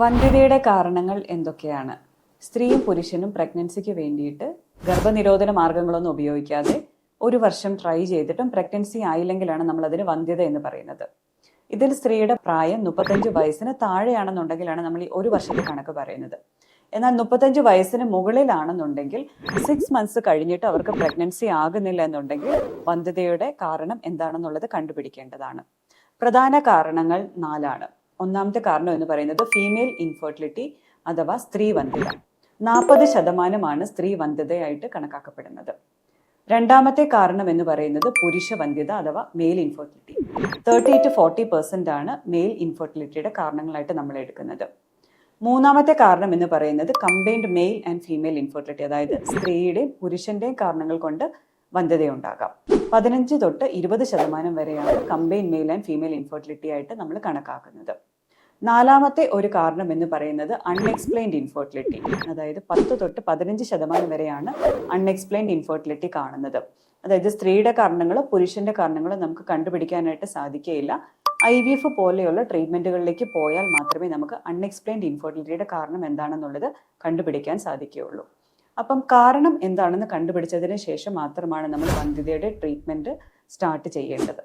വന്ധ്യതയുടെ കാരണങ്ങൾ എന്തൊക്കെയാണ്? സ്ത്രീയും പുരുഷനും പ്രഗ്നൻസിക്ക് വേണ്ടിയിട്ട് ഗർഭനിരോധന മാർഗങ്ങളൊന്നും ഉപയോഗിക്കാതെ ഒരു വർഷം ട്രൈ ചെയ്തിട്ടും പ്രഗ്നൻസി ആയില്ലെങ്കിലാണ് നമ്മൾ അതിന് വന്ധ്യത എന്ന് പറയുന്നത്. ഇതിൽ സ്ത്രീയുടെ പ്രായം മുപ്പത്തഞ്ച് വയസ്സിന് താഴെയാണെന്നുണ്ടെങ്കിലാണ് നമ്മൾ ഈ ഒരു വർഷത്തെ കണക്ക് പറയുന്നത്. എന്നാൽ മുപ്പത്തഞ്ച് വയസ്സിന് മുകളിലാണെന്നുണ്ടെങ്കിൽ സിക്സ് മന്ത്സ് കഴിഞ്ഞിട്ട് അവർക്ക് പ്രഗ്നൻസി ആകുന്നില്ല എന്നുണ്ടെങ്കിൽ വന്ധ്യതയുടെ കാരണം എന്താണെന്നുള്ളത് കണ്ടുപിടിക്കേണ്ടതാണ്. പ്രധാന കാരണങ്ങൾ നാലാണ്. ഒന്നാമത്തെ കാരണം എന്ന് പറയുന്നത് ഫീമെയിൽ ഇൻഫെർട്ടിലിറ്റി അഥവാ സ്ത്രീ വന്ധ്യത നാൽപ്പത് ശതമാനമാണ് സ്ത്രീ വന്ധ്യതയായിട്ട് കണക്കാക്കപ്പെടുന്നത്. രണ്ടാമത്തെ കാരണം എന്ന് പറയുന്നത് പുരുഷ വന്ധ്യത അഥവാ male infertility thirty two forty percent ആണ് മെയിൽ ഇൻഫെർട്ടിലിറ്റിയുടെ കാരണങ്ങളായിട്ട് നമ്മൾ എടുക്കുന്നത്. മൂന്നാമത്തെ കാരണം എന്ന് പറയുന്നത് combined male and female infertility അതായത് സ്ത്രീയുടെയും പുരുഷന്റെയും കാരണങ്ങൾ കൊണ്ട് വന്ധ്യതയുണ്ടാകാം. പതിനഞ്ച് തൊട്ട് ഇരുപത് ശതമാനം വരെയാണ് combine male and female infertility ആയിട്ട് നമ്മൾ കണക്കാക്കുന്നത്. നാലാമത്തെ ഒരു കാരണം എന്ന് പറയുന്നത് അൺഎക്സ്പ്ലെയിൻഡ് ഇൻഫെർട്ടിലിറ്റി. അതായത് പത്ത് തൊട്ട് പതിനഞ്ച് ശതമാനം വരെയാണ് അൺഎക്സ്പ്ലെയിൻഡ് ഇൻഫെർട്ടിലിറ്റി കാണുന്നത്. അതായത് സ്ത്രീയുടെ കാരണങ്ങളോ പുരുഷന്റെ കാരണങ്ങളോ നമുക്ക് കണ്ടുപിടിക്കാനായിട്ട് സാധിക്കുകയില്ല. ഐ വി എഫ് പോലെയുള്ള ട്രീറ്റ്മെന്റുകളിലേക്ക് പോയാൽ മാത്രമേ നമുക്ക് അൺഎക്സ്പ്ലെയിൻഡ് ഇൻഫെർട്ടിലിറ്റിയുടെ കാരണം എന്താണെന്നുള്ളത് കണ്ടുപിടിക്കാൻ സാധിക്കുകയുള്ളൂ. അപ്പം കാരണം എന്താണെന്ന് കണ്ടുപിടിച്ചതിന് ശേഷം മാത്രമാണ് നമ്മൾ വന്ധ്യതയുടെ ട്രീറ്റ്മെന്റ് സ്റ്റാർട്ട് ചെയ്യേണ്ടത്.